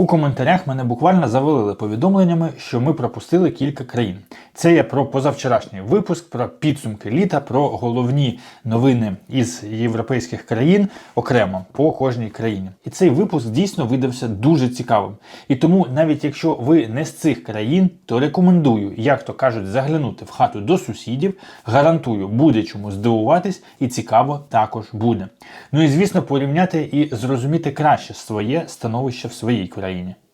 У коментарях мене буквально завалили повідомленнями, що ми пропустили кілька країн. Це я про позавчорашній випуск, про підсумки літа, про головні новини із європейських країн окремо по кожній країні. І цей випуск дійсно видався дуже цікавим. І тому, навіть якщо ви не з цих країн, то рекомендую, як то кажуть, заглянути в хату до сусідів. Гарантую, буде чому здивуватись, і цікаво також буде. Ну і звісно, порівняти і зрозуміти краще своє становище в своїй країні.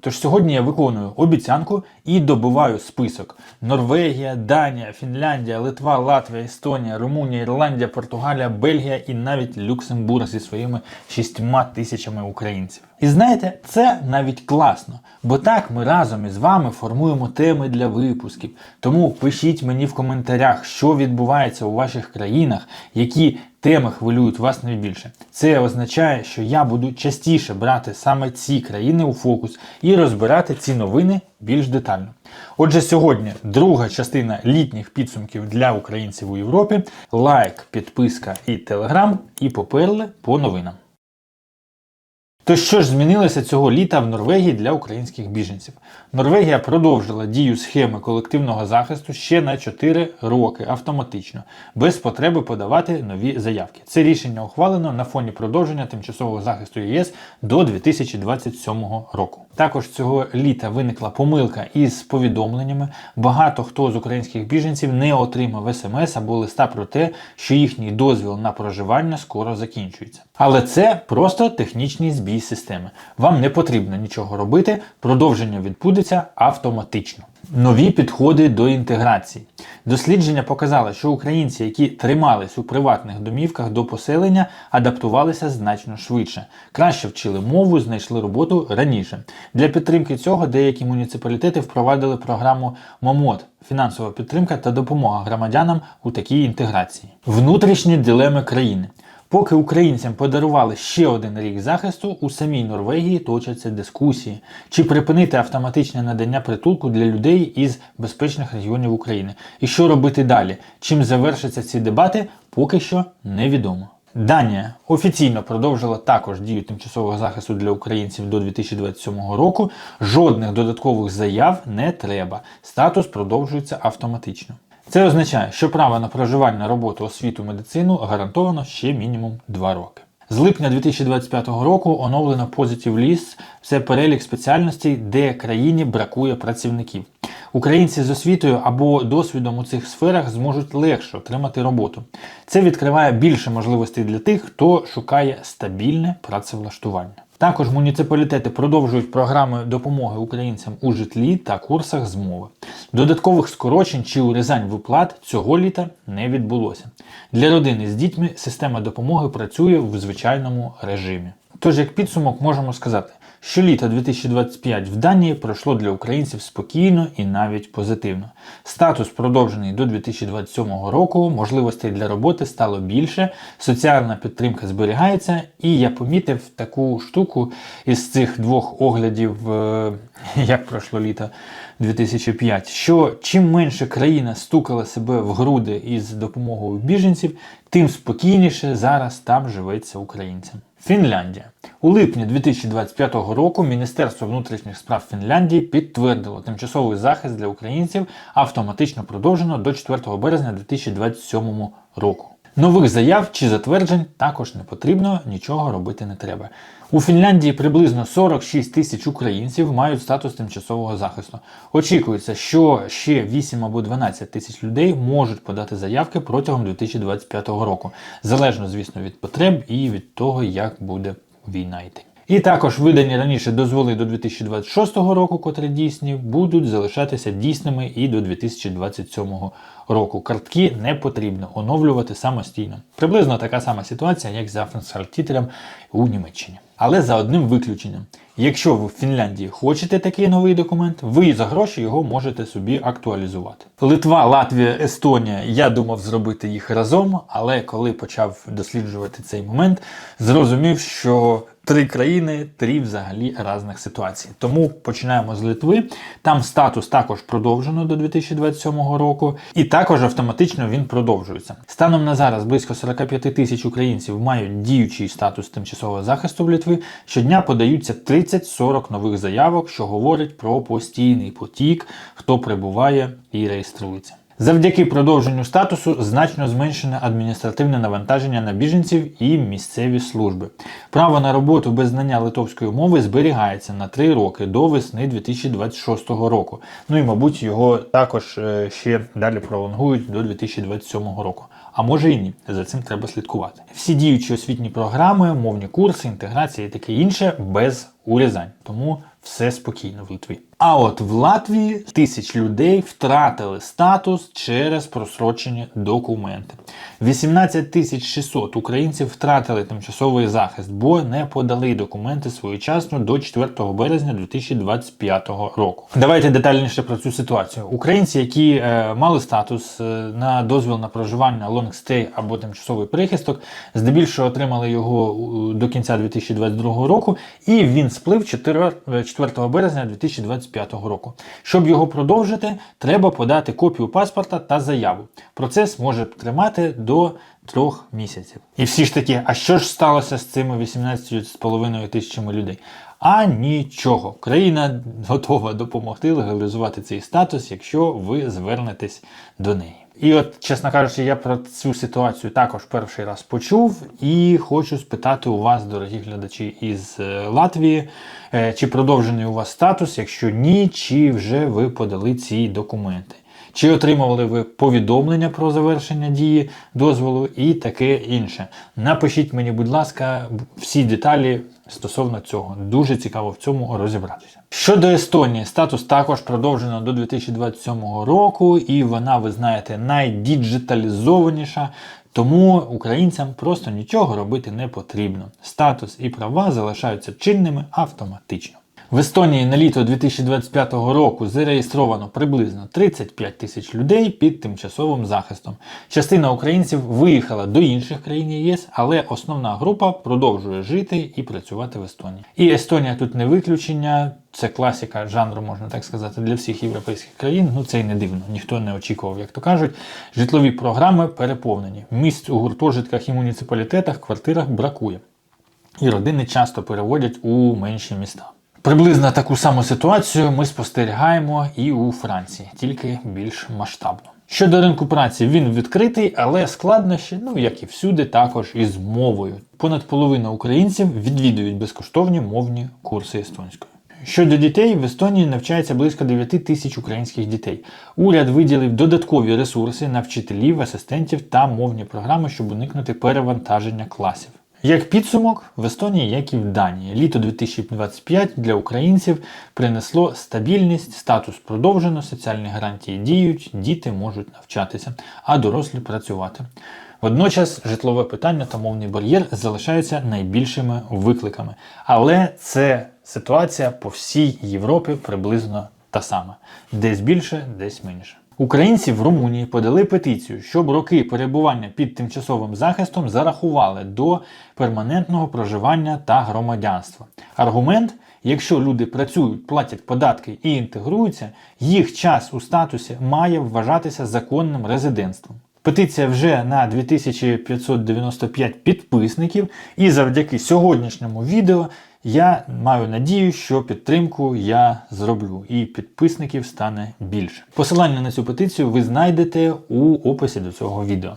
Тож сьогодні я виконую обіцянку і добиваю список: Норвегія, Данія, Фінляндія, Литва, Латвія, Естонія, Румунія, Ірландія, Португалія, Бельгія і навіть Люксембург зі своїми шістьма тисячами українців. І знаєте, це навіть класно, бо так ми разом із вами формуємо теми для випусків. Тому пишіть мені в коментарях, що відбувається у ваших країнах, які теми хвилюють вас найбільше. Це означає, що я буду частіше брати саме ці країни у фокус і розбирати ці новини більш детально. Отже, сьогодні друга частина літніх підсумків для українців у Європі. Лайк, підписка і телеграм, і поперли по новинам. То що ж змінилося цього літа в Норвегії для українських біженців? Норвегія продовжила дію схеми колективного захисту ще на 4 роки автоматично, без потреби подавати нові заявки. Це рішення ухвалено на фоні продовження тимчасового захисту ЄС до 2027 року. Також цього літа виникла помилка із повідомленнями. Багато хто з українських біженців не отримав смс або листа про те, що їхній дозвіл на проживання скоро закінчується. Але це просто технічний збій системи. Вам не потрібно нічого робити, продовження відбудеться автоматично. Нові підходи до інтеграції. Дослідження показало, що українці, які тримались у приватних домівках до поселення, адаптувалися значно швидше, краще вчили мову, знайшли роботу раніше. Для підтримки цього деякі муніципалітети впровадили програму МОМОД фінансова підтримка та допомога громадянам у такій інтеграції. Внутрішні дилеми країни. Поки українцям подарували ще один рік захисту, у самій Норвегії точаться дискусії, чи припинити автоматичне надання притулку для людей із безпечних регіонів України. І що робити далі? Чим завершаться ці дебати, поки що невідомо. Данія офіційно продовжила також дію тимчасового захисту для українців до 2027 року. Жодних додаткових заяв не треба. Статус продовжується автоматично. Це означає, що право на проживання, роботу, освіту, медицину гарантовано ще мінімум 2 роки. З липня 2025 року оновлено Positive List – це перелік спеціальностей, де країні бракує працівників. Українці з освітою або досвідом у цих сферах зможуть легше отримати роботу. Це відкриває більше можливостей для тих, хто шукає стабільне працевлаштування. Також муніципалітети продовжують програми допомоги українцям у житлі та курсах з мови. Додаткових скорочень чи урізань виплат цього літа не відбулося. Для родини з дітьми система допомоги працює в звичайному режимі. Тож, як підсумок, можемо сказати, що літо 2025 в Данії пройшло для українців спокійно і навіть позитивно. Статус продовжений до 2027 року, можливостей для роботи стало більше, соціальна підтримка зберігається, і я помітив таку штуку із цих двох оглядів, е, як пройшло літо 2005, що чим менше країна стукала себе в груди із допомогою біженців, тим спокійніше зараз там живеться українцям. Фінляндія у липні 2025 року Міністерство внутрішніх справ Фінляндії підтвердило тимчасовий захист для українців автоматично продовжено до 4 березня 2027 року. Нових заяв чи затверджень також не потрібно, нічого робити не треба. У Фінляндії приблизно 46 тисяч українців мають статус тимчасового захисту. Очікується, що ще 8 або 12 тисяч людей можуть подати заявки протягом 2025 року, залежно, звісно, від потреб і від того, як буде війна йти. І також видані раніше дозволи до 2026 року, котрі дійсні, будуть залишатися дійсними і до 2027 року. Картки не потрібно оновлювати самостійно. Приблизно така сама ситуація, як з Афенсартітером у Німеччині. Але за одним виключенням. Якщо ви в Фінляндії хочете такий новий документ, ви за гроші його можете собі актуалізувати. Литва, Латвія, Естонія, я думав зробити їх разом, але коли почав досліджувати цей момент, зрозумів, що Три країни, три взагалі різних ситуацій. Тому починаємо з Литви. Там статус також продовжено до 2027 року, і також автоматично він продовжується. Станом на зараз близько 45 тисяч українців мають діючий статус тимчасового захисту в Литві. Щодня подаються 30-40 нових заявок, що говорить про постійний потік, хто прибуває і реєструється. Завдяки продовженню статусу значно зменшене адміністративне навантаження на біженців і місцеві служби. Право на роботу без знання литовської мови зберігається на 3 роки до весни 2026 року. Ну і, мабуть, його також е, ще далі пролонгують до 2027 року. А може і ні, за цим треба слідкувати. Всі діючі освітні програми, мовні курси, інтеграція і таке інше без урізань. Тому все спокійно в Литві. А от в Латвії тисяч людей втратили статус через просрочені документи. 18 тисяч 600 українців втратили тимчасовий захист, бо не подали документи своєчасно до 4 березня 2025 року. Давайте детальніше про цю ситуацію. Українці, які е, мали статус е, на дозвіл на проживання stay або тимчасовий прихисток, здебільшого отримали його е, до кінця 2022 року, і він сплив 4, 4 березня 2025 року. Щоб його продовжити, треба подати копію паспорта та заяву. Процес може тримати до трьох місяців. І всі ж таки, а що ж сталося з цими 18,5 тисячами людей? А нічого. Країна готова допомогти легалізувати цей статус, якщо ви звернетесь до неї. І от, чесно кажучи, я про цю ситуацію також перший раз почув і хочу спитати у вас, дорогі глядачі із е, Латвії, е, чи продовжений у вас статус, якщо ні, чи вже ви подали ці документи. Чи отримували ви повідомлення про завершення дії дозволу і таке інше. Напишіть мені, будь ласка, всі деталі стосовно цього. Дуже цікаво в цьому розібратися. Щодо Естонії, статус також продовжено до 2027 року, і вона, ви знаєте, найдіджиталізованіша. Тому українцям просто нічого робити не потрібно. Статус і права залишаються чинними автоматично. В Естонії на літо 2025 року зареєстровано приблизно 35 тисяч людей під тимчасовим захистом. Частина українців виїхала до інших країн ЄС, але основна група продовжує жити і працювати в Естонії. І Естонія тут не виключення. Це класика жанру, можна так сказати, для всіх європейських країн. Ну це й не дивно. Ніхто не очікував, як то кажуть. Житлові програми переповнені. Місць у гуртожитках і муніципалітетах, квартирах бракує. І родини часто переводять у менші міста. Приблизно таку саму ситуацію ми спостерігаємо і у Франції, тільки більш масштабно. Щодо ринку праці, він відкритий, але складнощі, ну як і всюди, також із мовою. Понад половина українців відвідують безкоштовні мовні курси естонської. Щодо дітей, в Естонії навчається близько 9 тисяч українських дітей. Уряд виділив додаткові ресурси на вчителів, асистентів та мовні програми, щоб уникнути перевантаження класів. Як підсумок, в Естонії, як і в Данії, літо 2025 для українців принесло стабільність, статус продовжено, соціальні гарантії діють, діти можуть навчатися, а дорослі працювати. Водночас житлове питання та мовний бар'єр залишаються найбільшими викликами. Але це ситуація по всій Європі приблизно та сама. Десь більше, десь менше. Українці в Румунії подали петицію, щоб роки перебування під тимчасовим захистом зарахували до перманентного проживання та громадянства. Аргумент: якщо люди працюють, платять податки і інтегруються, їх час у статусі має вважатися законним резидентством. Петиція вже на 2595 підписників, і завдяки сьогоднішньому відео я маю надію, що підтримку я зроблю, і підписників стане більше. Посилання на цю петицію ви знайдете у описі до цього відео.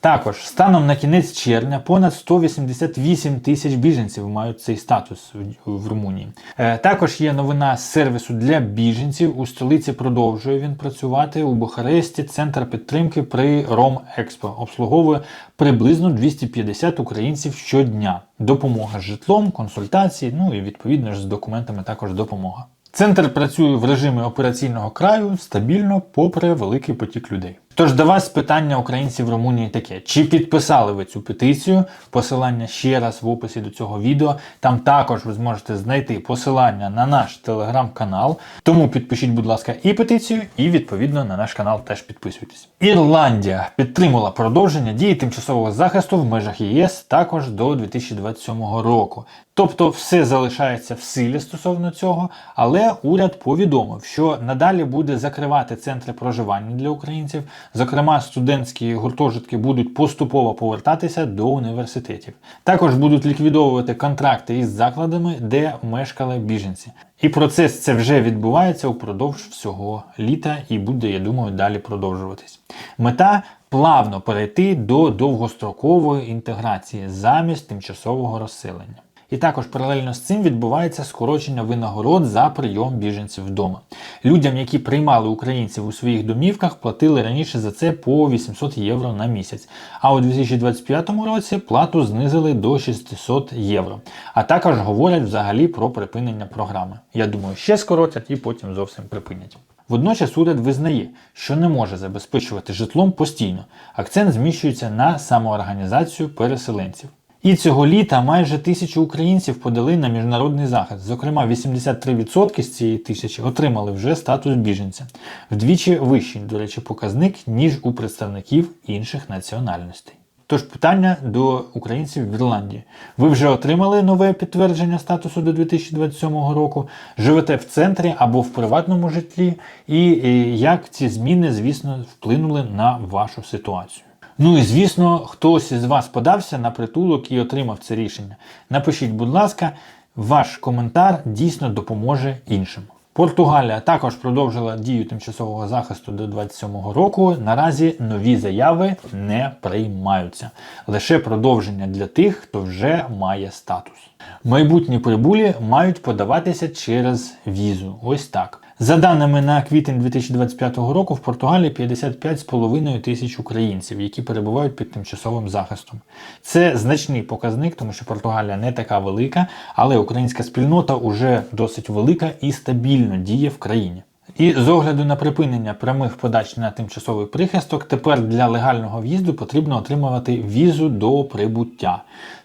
Також станом на кінець червня понад 188 тисяч біженців мають цей статус в, Румунії. Е, також є новина з сервісу для біженців. У столиці продовжує він працювати у Бухаресті. Центр підтримки при Ром Експо обслуговує приблизно 250 українців щодня. Допомога з житлом, консультації, ну і відповідно ж з документами також допомога. Центр працює в режимі операційного краю стабільно, попри великий потік людей. Тож до вас питання українців в Румунії таке: чи підписали ви цю петицію? Посилання ще раз в описі до цього відео. Там також ви зможете знайти посилання на наш телеграм-канал. Тому підпишіть, будь ласка, і петицію, і відповідно на наш канал теж підписуйтесь. Ірландія підтримала продовження дії тимчасового захисту в межах ЄС також до 2027 року. Тобто все залишається в силі стосовно цього, але уряд повідомив, що надалі буде закривати центри проживання для українців. Зокрема, студентські гуртожитки будуть поступово повертатися до університетів. Також будуть ліквідовувати контракти із закладами, де мешкали біженці. І процес це вже відбувається упродовж всього літа і буде, я думаю, далі продовжуватись. Мета плавно перейти до довгострокової інтеграції замість тимчасового розселення. І також паралельно з цим відбувається скорочення винагород за прийом біженців вдома. Людям, які приймали українців у своїх домівках, платили раніше за це по 800 євро на місяць. А у 2025 році плату знизили до 600 євро. А також говорять взагалі про припинення програми. Я думаю, ще скоротять і потім зовсім припинять. Водночас уряд визнає, що не може забезпечувати житлом постійно. Акцент зміщується на самоорганізацію переселенців. І цього літа майже тисячу українців подали на міжнародний захист. Зокрема, 83% з цієї тисячі отримали вже статус біженця, вдвічі вищий, до речі, показник, ніж у представників інших національностей. Тож питання до українців в Ірландії. Ви вже отримали нове підтвердження статусу до 2027 року, живете в центрі або в приватному житлі, і, і як ці зміни, звісно, вплинули на вашу ситуацію. Ну і звісно, хтось із вас подався на притулок і отримав це рішення. Напишіть, будь ласка, ваш коментар дійсно допоможе іншим. Португалія також продовжила дію тимчасового захисту до 27-го року. Наразі нові заяви не приймаються. Лише продовження для тих, хто вже має статус. Майбутні прибулі мають подаватися через візу. Ось так. За даними на квітень 2025 року, в Португалії 55,5 тисяч українців, які перебувають під тимчасовим захистом. Це значний показник, тому що Португалія не така велика, але українська спільнота вже досить велика і стабільно діє в країні. І з огляду на припинення прямих подач на тимчасовий прихисток, тепер для легального в'їзду потрібно отримувати візу до прибуття.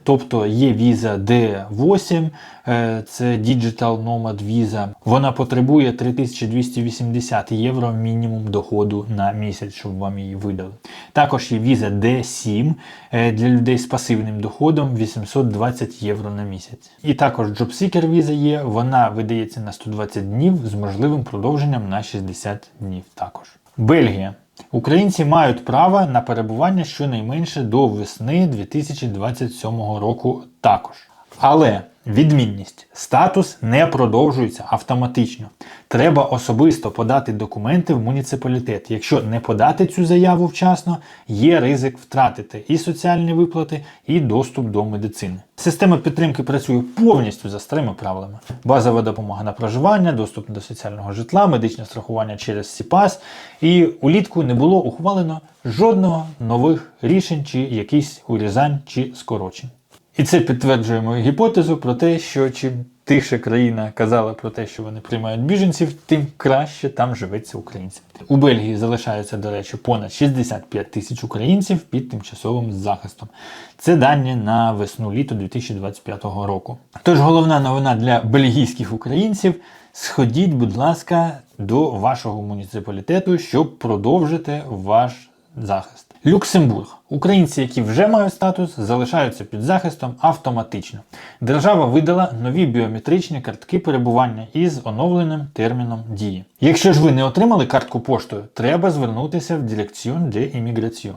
Тобто є віза D8, е, це Digital Nomad віза. Вона потребує 3280 євро мінімум доходу на місяць, щоб вам її видали. Також є віза D7 е, для людей з пасивним доходом 820 євро на місяць. І також JobSeeker віза є, вона видається на 120 днів з можливим продовженням на 60 днів також. Бельгія. Українці мають право на перебування щонайменше до весни 2027 року також. Але відмінність статус не продовжується автоматично. Треба особисто подати документи в муніципалітет. Якщо не подати цю заяву вчасно, є ризик втратити і соціальні виплати, і доступ до медицини. Система підтримки працює повністю за старими правилами: базова допомога на проживання, доступ до соціального житла, медичне страхування через СІПАС. І улітку не було ухвалено жодного нових рішень чи якихось урізань чи скорочень. І це підтверджує мою гіпотезу про те, що чим тише країна казала про те, що вони приймають біженців, тим краще там живеться українцям. У Бельгії залишається, до речі, понад 65 тисяч українців під тимчасовим захистом. Це дані на весну-літо 2025 року. Тож головна новина для бельгійських українців: сходіть, будь ласка, до вашого муніципалітету, щоб продовжити ваш захист. Люксембург. Українці, які вже мають статус, залишаються під захистом автоматично. Держава видала нові біометричні картки перебування із оновленим терміном дії. Якщо ж ви не отримали картку поштою, треба звернутися в Direction de Immigration.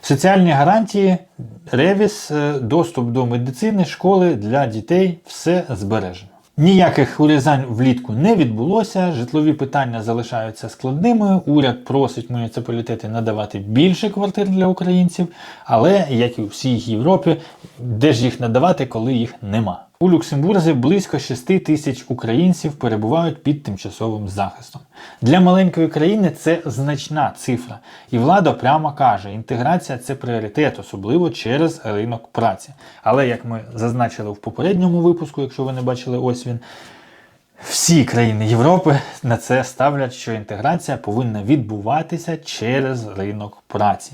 Соціальні гарантії, ревіс, е, доступ до медицини, школи для дітей все збережено. Ніяких урізань влітку не відбулося, житлові питання залишаються складними. Уряд просить муніципалітети надавати більше квартир для українців, але, як і у всій Європі, де ж їх надавати, коли їх нема. У Люксембурзі близько 6 тисяч українців перебувають під тимчасовим захистом. Для маленької країни це значна цифра. І влада прямо каже, інтеграція це пріоритет, особливо через ринок праці. Але як ми зазначили в попередньому випуску, якщо ви не бачили ось він, Всі країни Європи на це ставлять, що інтеграція повинна відбуватися через ринок праці.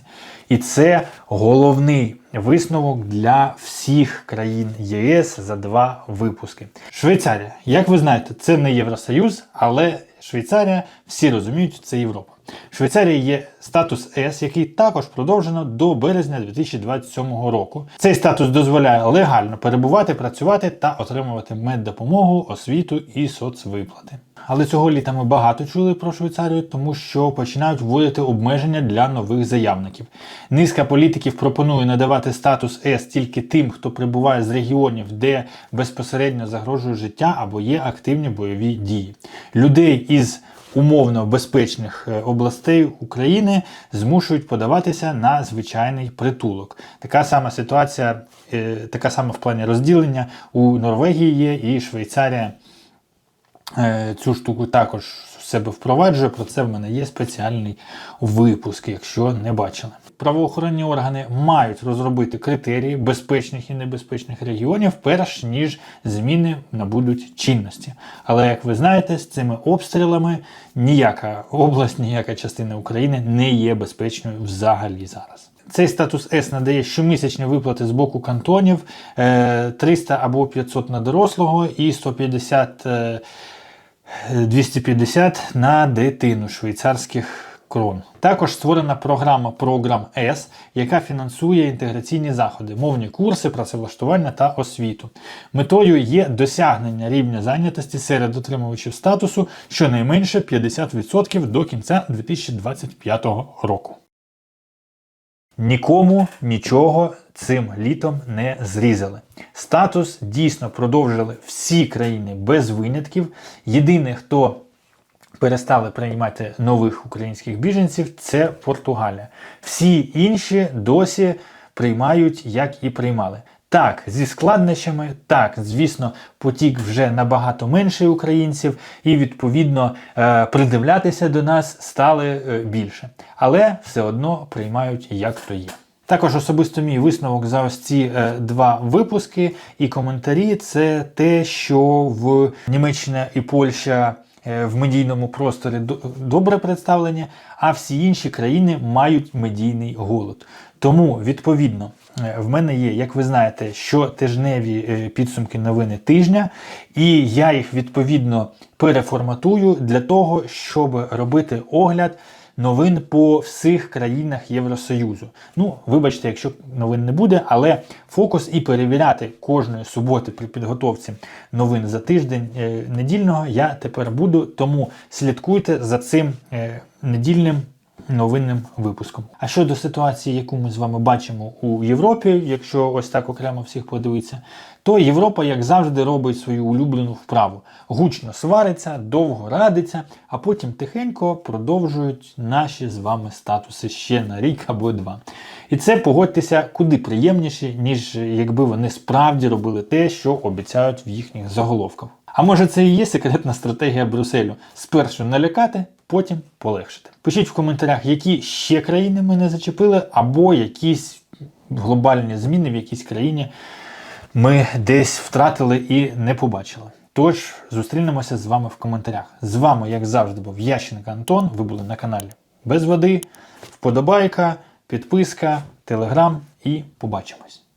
І це головний висновок для всіх країн ЄС за два випуски. Швейцарія, як ви знаєте, це не Євросоюз, але Швейцарія всі розуміють, це Європа. Швейцарії є статус С, який також продовжено до березня 2027 року. Цей статус дозволяє легально перебувати, працювати та отримувати меддопомогу, освіту і соцвиплати. Але цього літа ми багато чули про Швейцарію, тому що починають вводити обмеження для нових заявників. Низка політиків пропонує надавати статус С тільки тим, хто прибуває з регіонів, де безпосередньо загрожує життя або є активні бойові дії. Людей із умовно безпечних е, областей України змушують подаватися на звичайний притулок. Така сама ситуація, е, така сама в плані розділення у Норвегії є і Швейцарія цю штуку також в себе впроваджує. Про це в мене є спеціальний випуск, якщо не бачили. Правоохоронні органи мають розробити критерії безпечних і небезпечних регіонів, перш ніж зміни набудуть чинності. Але як ви знаєте, з цими обстрілами ніяка область, ніяка частина України не є безпечною взагалі зараз. Цей статус С надає щомісячні виплати з боку кантонів е, 300 або 500 на дорослого і 150 е, 250 на дитину швейцарських крон. Також створена програма Програм С, яка фінансує інтеграційні заходи, мовні курси, працевлаштування та освіту. Метою є досягнення рівня зайнятості серед отримувачів статусу щонайменше 50% до кінця 2025 року. Нікому нічого цим літом не зрізали. Статус дійсно продовжили всі країни без винятків. Єдине, хто перестали приймати нових українських біженців, це Португалія. Всі інші досі приймають, як і приймали. Так, зі складнощами, так, звісно, потік вже набагато менший українців, і відповідно е, придивлятися до нас стали е, більше. Але все одно приймають як то є. Також особисто мій висновок за ось ці е, два випуски і коментарі це те, що в Німеччина і Польща е, в медійному просторі до- добре представлені, а всі інші країни мають медійний голод. Тому, відповідно, е, в мене є, як ви знаєте, щотижневі е, підсумки новини тижня, і я їх відповідно переформатую для того, щоб робити огляд новин по всіх країнах Євросоюзу. Ну, вибачте, якщо новин не буде, але фокус і перевіряти кожної суботи при підготовці новин за тиждень е, недільного я тепер буду. Тому слідкуйте за цим е, недільним новинним випуском. А щодо ситуації, яку ми з вами бачимо у Європі, якщо ось так окремо всіх подивитися, то Європа, як завжди, робить свою улюблену вправу. Гучно свариться, довго радиться, а потім тихенько продовжують наші з вами статуси ще на рік або два. І це погодьтеся куди приємніше, ніж якби вони справді робили те, що обіцяють в їхніх заголовках. А може це і є секретна стратегія Брюсселю? Спершу налякати, потім полегшити. Пишіть в коментарях, які ще країни ми не зачепили, або якісь глобальні зміни в якійсь країні ми десь втратили і не побачили. Тож зустрінемося з вами в коментарях. З вами, як завжди, був Ященко Антон. Ви були на каналі Без води. Вподобайка, підписка, телеграм і побачимось.